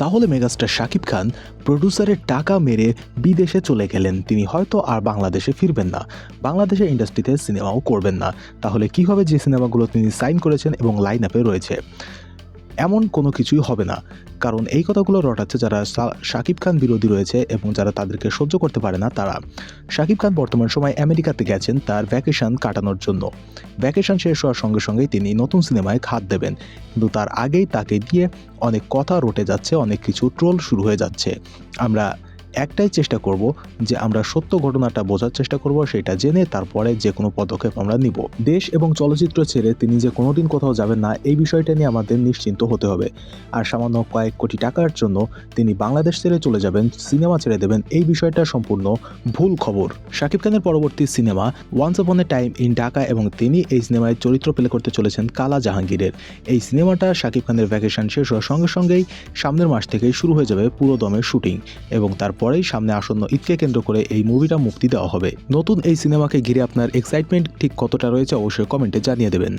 তাহলে মেগাস্টার শাকিব খান প্রডিউসারের টাকা মেরে বিদেশে চলে গেলেন। তিনি হয়তো আর বাংলাদেশে ফিরবেন না। বাংলাদেশের ইন্ডাস্ট্রিতে সিনেমাও করবেন না। তাহলে কীভাবে যে সিনেমাগুলো তিনি সাইন করেছেন এবং লাইন আপে রয়েছে? এমন কোনো কিছুই হবে না। কারণ এই কথাগুলো রটাচ্ছে যারা শাকিব খান বিরোধী রয়েছে এবং যারা তাদেরকে সহ্য করতে পারে না তারা। শাকিব খান বর্তমান সময় আমেরিকাতে গেছেন তার ভ্যাকেশন কাটানোর জন্য। ভ্যাকেশন শেষ হওয়ার সঙ্গে সঙ্গেই তিনি নতুন সিনেমায় খাত দেবেন। কিন্তু তার আগেই তাকে দিয়ে অনেক কথা রটে যাচ্ছে, অনেক কিছু ট্রোল শুরু হয়ে যাচ্ছে। আমরা একটাই চেষ্টা করব যে আমরা সত্য ঘটনাটা বোঝার চেষ্টা করব, সেটা জেনে তারপরে যে কোনো পদক্ষেপ আমরা নিব। দেশ এবং চলচ্চিত্র ছেড়ে তিনি যে কোনোদিন কোথাও যাবেন না, এই বিষয়টা নিয়ে আমাদের নিশ্চিন্ত হতে হবে। আর সামান্য কয়েক কোটি টাকার জন্য তিনি বাংলাদেশ ছেড়ে চলে যাবেন, সিনেমা ছেড়ে দেবেন, এই বিষয়টা সম্পূর্ণ ভুল খবর। শাকিব খানের পরবর্তী cinema once upon A time in Dhaka এবং তিনি এই সিনেমায় চরিত্র প্লে করতে চলেছেন কালা জাহাঙ্গীরের। এই সিনেমাটা শাকিব খানের ভ্যাকেশন শেষ হওয়ার সঙ্গে সঙ্গেই সামনের মাস থেকেই শুরু হয়ে যাবে পুরো দমের শুটিং এবং তারপরেই সামনে আসন্ন ঈদকে কেন্দ্র করে এই মুভিটা মুক্তি দেওয়া হবে। নতুন এই সিনেমাকে ঘিরে আপনার এক্সাইটমেন্ট ঠিক কতটা রয়েছে অবশ্যই কমেন্টে জানিয়ে দেবেন।